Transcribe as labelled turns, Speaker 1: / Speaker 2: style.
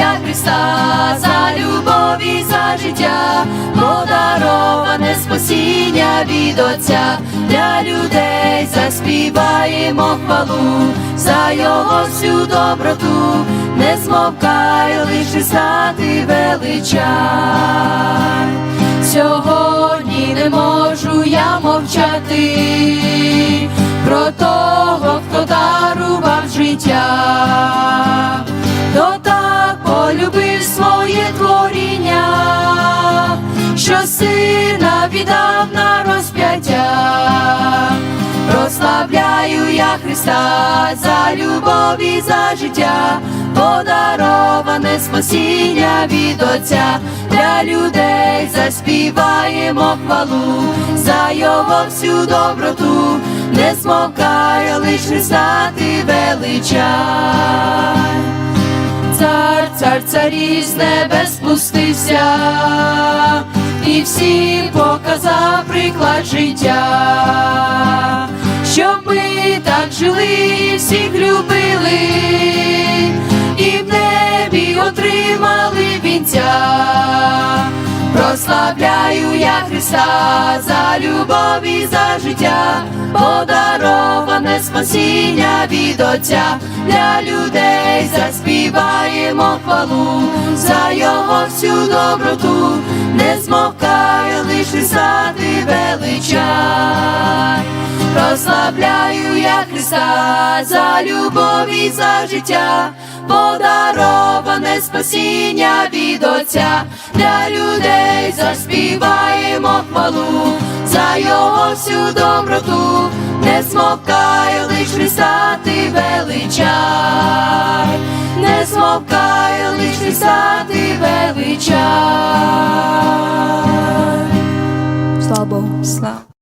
Speaker 1: Ім'я Христа, за любов і за життя, подароване спасіння від Отця для людей заспіваємо хвалу, за його всю доброту, не змовкай, лише стати величай. Сьогодні не можу я мовчати. про то, сина віддав на розп'яття. Прославляю я Христа за любов і за життя, подароване спасіння від Отця, для людей заспіваємо хвалу за його всю доброту, не змовкає лиш Христа ти величай. Цар, цар, царі з небес спустився, і всім показав приклад життя, щоб ми так жили, і всіх любили, Прославляю я Христа за любов і за життя, подароване спасіння від Отця, для людей заспіваємо хвалу за його всю доброту, не змовкає лиш Христа ти величай. Прославляю я Христа за любов і за життя, подароване спасіння від Отця, для людей заспіваємо хвалу за його всю доброту, не смовкай, лиш Христа ти величай, не смовкай, лиш Христа ти величай.